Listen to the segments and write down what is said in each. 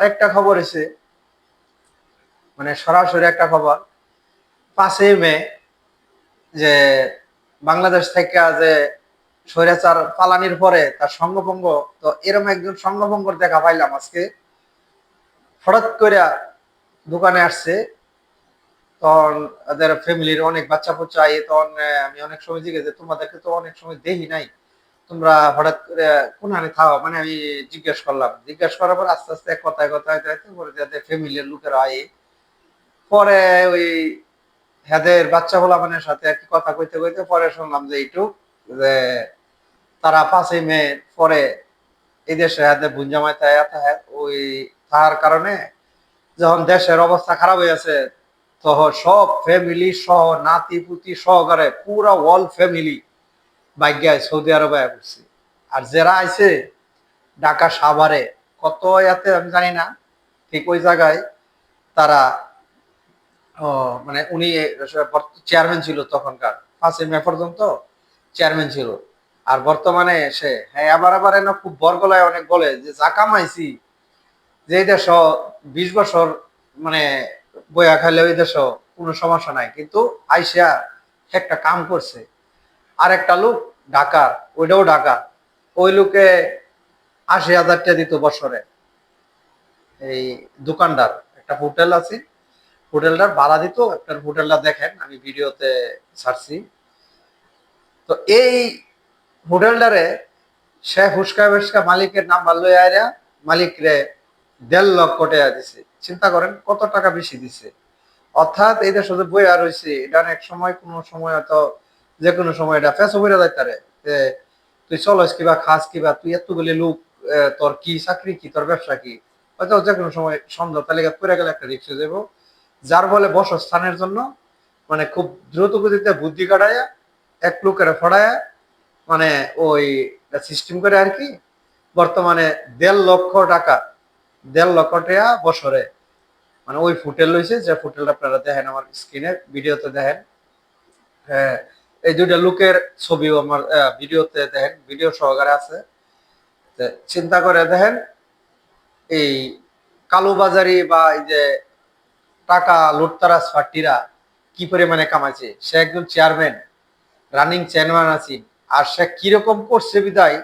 আরেকটা খবর এসে মানে সরাসরি একটা খবর, পাঁচই মে যে বাংলাদেশ থেকে যে স্বৈরাচার পালানির পরে তার সঙ্গভঙ্গ, তো এরকম একজন সঙ্গভঙ্গর দেখা পাইলাম আজকে। হঠাৎ করে দোকানে আসছে, তখন ওদের ফ্যামিলির অনেক বাচ্চা পুচ্চা তখন আমি অনেক সময় জিজ্ঞেস তোমাদেরকে তো অনেক সময় দেখি নাই। তোমরা হঠাৎ করে কোনখানে থাও মানে আমি জিজ্ঞেস করলাম। জিজ্ঞেস করার পর আস্তে আস্তে কথায় কথায় কথায় পরে যাতে ফ্যামিলির লোকেরা আয়ে পরে ওই হেদের বাচ্চা গোলামানের সাথে আর কি কথা কইতে কইতে পরে শুনলাম যে, এইটুক, যে তারা পাঁচই মে পরে এই দেশে হাতে বুঞ্জামায় তাই ওই তার কারণে যখন দেশের অবস্থা খারাপ হয়ে আছে তখন সব ফ্যামিলি সহ নাতি পুতি সহকারে পুরা ওয়াল ফ্যামিলি বাইজ্ঞায় সৌদি আরবে পড়ছে আর যারা আইছে ঢাকা সাভারে, কত ইয়াতে আমি জানি না, ঠিক ওই জায়গায় তারা মানে উনি চেয়ারম্যান ছিল তখনকার পাঁচই মে পর্যন্ত চেয়ারম্যান ছিল। আর বর্তমানে সে হ্যাঁ আবার আবার এনে খুব বরগলায় অনেক বলে যে, যা কামাইছি, যে এই দেশ বিশ বছর মানে বয়া খাইলে ওই দেশ কোনো সমস্যা নাই। কিন্তু আইসা একটা কাম করছে। আর একটা লোক ঢাকার, ওইটাও ঢাকা ওই লোকে আশি হাজার টাকা দিত বছরে। এই দোকানদার, একটা হোটেল আছে। হোটেলটার ভাড়া দিত, আপনার হোটেলটা দেখেন, আমি ভিডিওতে ছাড়ছি। তো এই হোটেলটারে সে হুস্কা ফুসকা মালিকের নাম্বার লই আইরা মালিক রে দেড় লক্ষ টাকা দিছে। চিন্তা করেন, কত টাকা বেশি দিছে? অর্থাৎ এই দেশে যে বইয়া রয়েছে এটা এক সময়, কোনো সময় হয়তো যে কোনো সময় এটা ফেসো বইরা যাইতারে যে তুই চলস কিবা, খাস কিবা, তুই এতগুলি লোক তোর কি চাকরি কি, তোর ব্যবসা কি? হয়তো যে কোনো সময় সন্ধ্যা তালিকা করে গেলে একটা রিক্সা যাব যার বলে বসস্থানের জন্য মানে খুব দ্রুত গতিতে বুদ্ধি কাটায় এক লোকের ফড়ায় মানে ওই সিস্টেম করে আর কি, বর্তমানে দেড় লক্ষ টাকা, দেড় লক্ষ টাকা বছরে। মানে ওই ফুটেল লইছে, যে ফুটেলটা আপনারা দেখেন আমার স্ক্রিনে ভিডিওতে দেখেন। হ্যাঁ এই দুইটা লোকের ছবিও আমার ভিডিওতে দেখেন, ভিডিও সহকারে আছে। চিন্তা করে দেখেন, এই কালোবাজারি বা এই যে টাকা লুটতারাস ফাটিরা কি পরিমাণে কামাইছে? সে একজন চেয়ারম্যান রানিং চেয়ারম্যান আছি। আর সে কীরকম করছে বিদায়?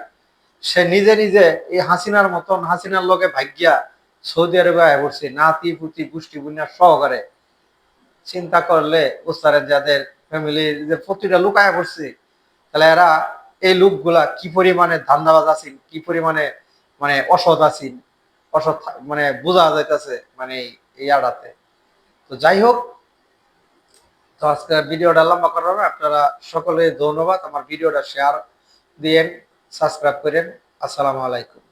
সে নিজে নিজে এই হাসিনার মতন, হাসিনার লোকে ভাগ্যা সৌদি আরবে আয় পড়ছে, নাতি, পুতি পুষ্টি বুনিয়া সহকারে। চিন্তা করলে উস্তারের যাদের ফ্যামিলির যে প্রতিটা লুকায় পড়ছে, তাহলে এরা এই লোকগুলা কি পরিমাণে ধান্দাবাজ আছেন, কি পরিমাণে মানে অসৎ আছেন, অসৎ মানে বোঝা যাইতেছে মানে এই- আড়াতে। তো যাই হোক, তো আজকে ভিডিওটা লম্বা করার। আপনারা সকলে ধন্যবাদ। আমার ভিডিওটা শেয়ার দিয়েন সাবস্ক্রাইব করেন। আসসালামু আলাইকুম।